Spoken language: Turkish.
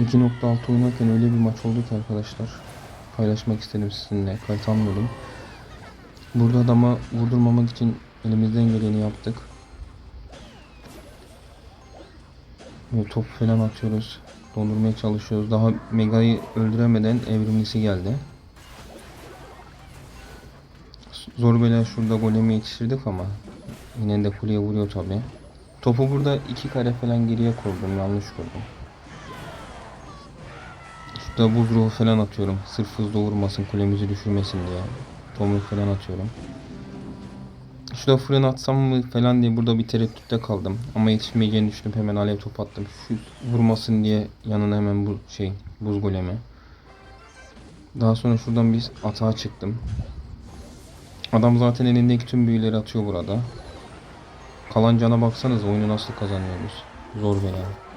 2.6 oynarken öyle bir maç oldu ki arkadaşlar. Paylaşmak istedim sizinle. Kayıt almıyordum. Burada adama vurdurmamak için elimizden geleni yaptık. Böyle top falan atıyoruz. Dondurmaya çalışıyoruz. Daha Mega'yı öldüremeden evrimlisi geldi. Zor bela şurada golemi yetiştirdik ama yine de kuleye vuruyor tabi. Topu burada iki kare falan geriye koydum. Yanlış koydum. Şurada buz ruhu falan atıyorum. Sırf hızlı vurmasın kulemizi düşürmesin diye. Tomruk falan atıyorum. Şurada fırın atsam mı falan diye burada bir tereddütte kaldım. Ama yetişmeyeceğini düşünüp hemen alev top attım. Şu vurmasın diye yanına hemen bu şey buz golemi. Daha sonra şuradan bir atağa çıktım. Adam zaten elindeki tüm büyüleri atıyor burada. Kalan cana baksanız oyunu nasıl kazanıyoruz. Zor bela.